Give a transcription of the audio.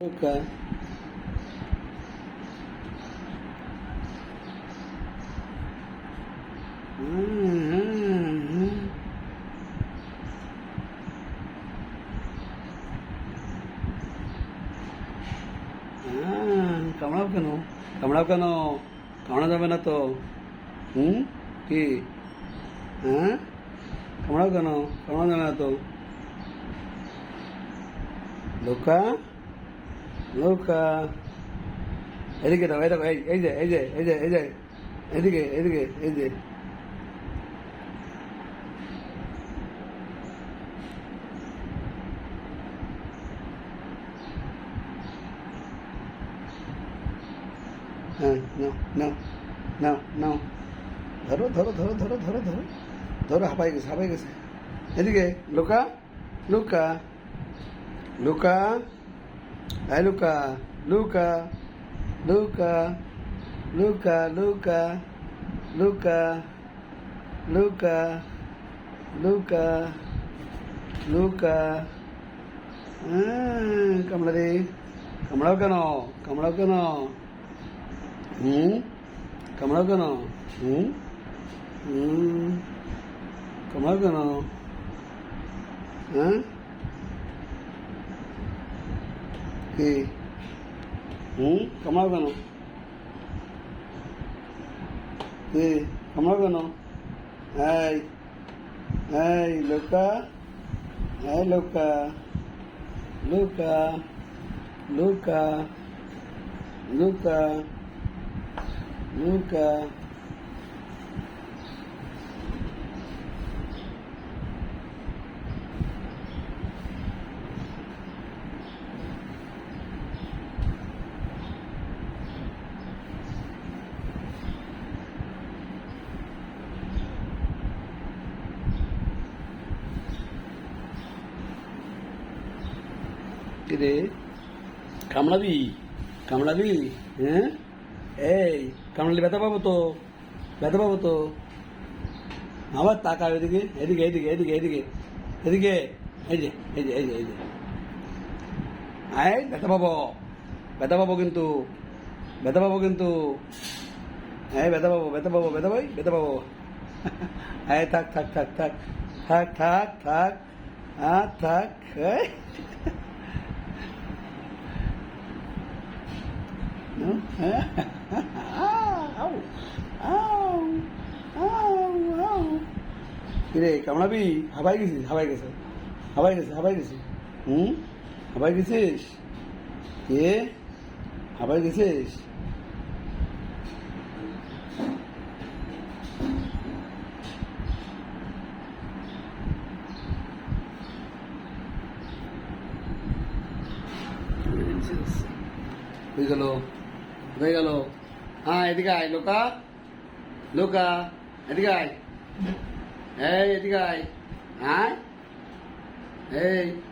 యొక్క కమలావు కను కమలావు కను కమల না তো কি হ্যাঁ না তো লোকা এদিকে দাও দেখো এই যে এই যে এই যে এই যে এদিকে এদিকে এই যে নাও নাও নাও নাও ধরো ধরো ধরো ধরো ধরো ধরো। ধরো, হাঁপাই গেছে হাঁপাই গেছে। এদিকে লুকা লুকা লুকা Hãy Luca, Luca, Luca, Luca, Luca, Luca, Luca, Luca, Luca. കമളതി കമളൊക്കെയാണോ കമളൊക്കെയാണോ cái nào ừ. ừ. ừ. hả? எனக்கு ம் கமலக்கணும் ஏ கமலக்கணும் ஏய் ஏய் லுக்கா ஏய் லுக்கா லுக்கா லுக்கா லுக்கா லுக்கா কিরে কামড়াবি? কামড়াবি? হ্যাঁ? এই, কামড়ালে ব্যথা পাবো তো? ব্যথা পাবো তো? আবার তাকা এদিকে এদিকে এদিকে এদিকে এদিকে এদিকে, এই যে এই যে এই যে এই যে। আয়, ব্যথা পাবো। ব্যথা পাবো কিন্তু। ব্যথা পাবো কিন্তু। হ্যাঁ ব্যথা পাবো ব্যথা পাবো, ব্যথা পাই ব্যথা পাবো। হ্যাঁ থাক থাক থাক থাক থাক থাক থাক হ্যাঁ থাক কিরে কামড়াবি হাবাই গেছিস হাবাই গেছে? হাবাই গেছে হাবাই গেছে? হুম? হাবাই গেছিস? কে? হাবাই গেছিস? হয়ে গেল। হয়ে গেল। হ্যাঁ এদিকে আয় লোকা। লোকা এদিকে আয়। এই এদিকে আয়। হ্যাঁ এই।